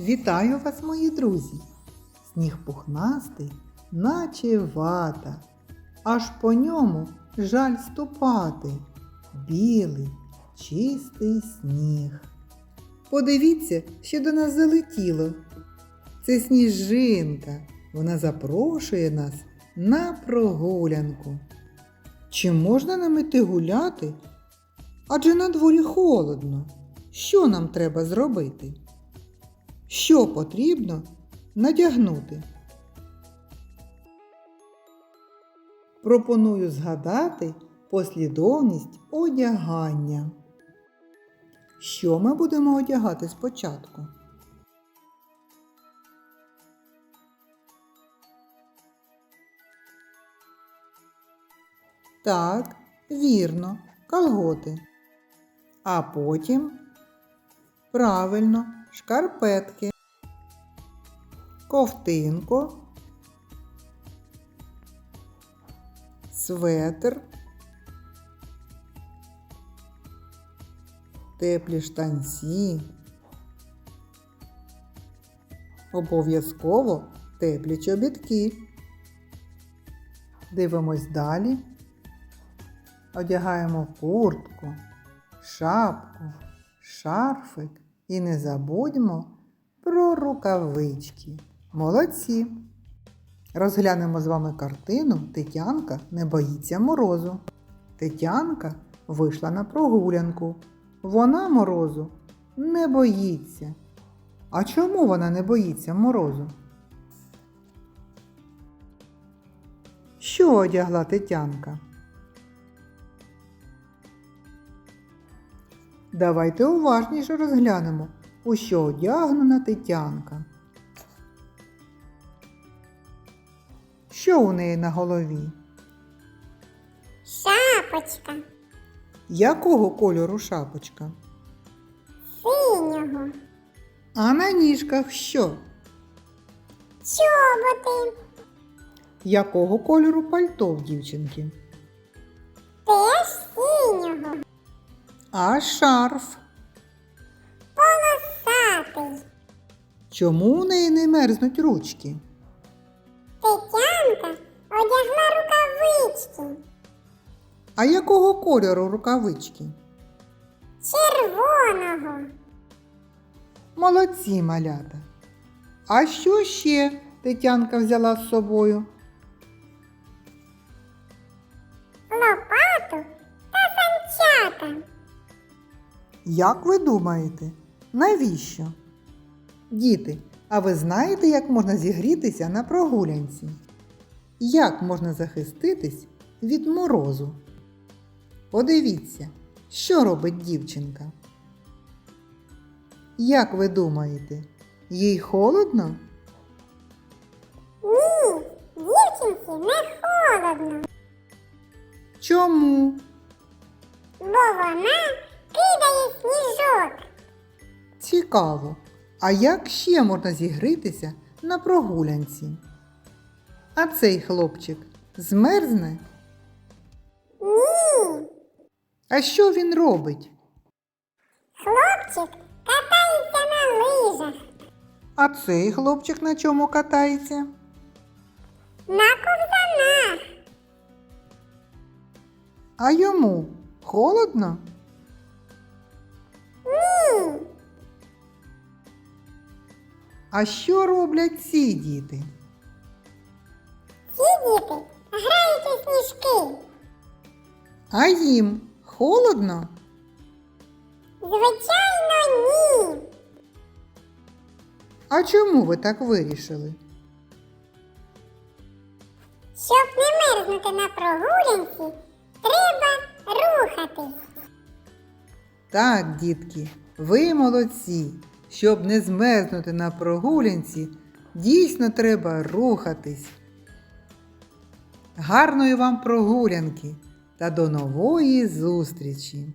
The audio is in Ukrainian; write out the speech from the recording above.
Вітаю вас, мої друзі! Сніг пухнастий, наче вата, аж по ньому жаль ступати. Білий, чистий сніг. Подивіться, що до нас залетіло. Це сніжинка. Вона запрошує нас на прогулянку. Чи можна нам іти гуляти? Адже на дворі холодно. Що нам треба зробити? Що потрібно надягнути? Пропоную згадати послідовність одягання. Що ми будемо одягати спочатку? Так, вірно, колготи. А потім правильно шкарпетки, ковтинку, светр, теплі штанці. Обов'язково теплі чобітки. Дивимось далі. Одягаємо куртку, шапку, шарфик і не забудьмо про рукавички. Молодці! Розглянемо з вами картину Тетянка не боїться морозу. Тетянка вийшла на прогулянку. Вона морозу не боїться. А чому вона не боїться морозу? Що одягла Тетянка? Давайте уважніше розглянемо, у що одягнена Тетянка. Що у неї на голові? Шапочка Якого кольору шапочка? синього, А на ніжках що? чоботи Якого кольору пальто в дівчинки? А шарф? полосатий. Чому у неї не мерзнуть ручки? Тетянка одягла рукавички А якого кольору рукавички? червоного, Молодці малята. А що ще Тетянка взяла з собою? лопату та санчата. Як ви думаєте, навіщо? Діти, а ви знаєте, як можна зігрітися на прогулянці? Як можна захиститись від морозу? Подивіться, що робить дівчинка. Як ви думаєте, їй холодно? Ні, дівчинці не холодно, Чому? бо вона сніжок. Цікаво. А як ще можна зігрітися на прогулянці? А цей хлопчик змерзне? Ні, А що він робить? хлопчик катається на лижах, А цей хлопчик на чому катається? на ковзанах. А йому холодно? Ні, А що роблять ці діти? ці діти грають у сніжки. А їм холодно? Звичайно, ні. А чому ви так вирішили? Щоб не мерзнути на прогулянці, треба рухатись. Так, дітки, ви молодці. Щоб не змерзнути на прогулянці, дійсно треба рухатись. Гарної вам прогулянки та до нової зустрічі!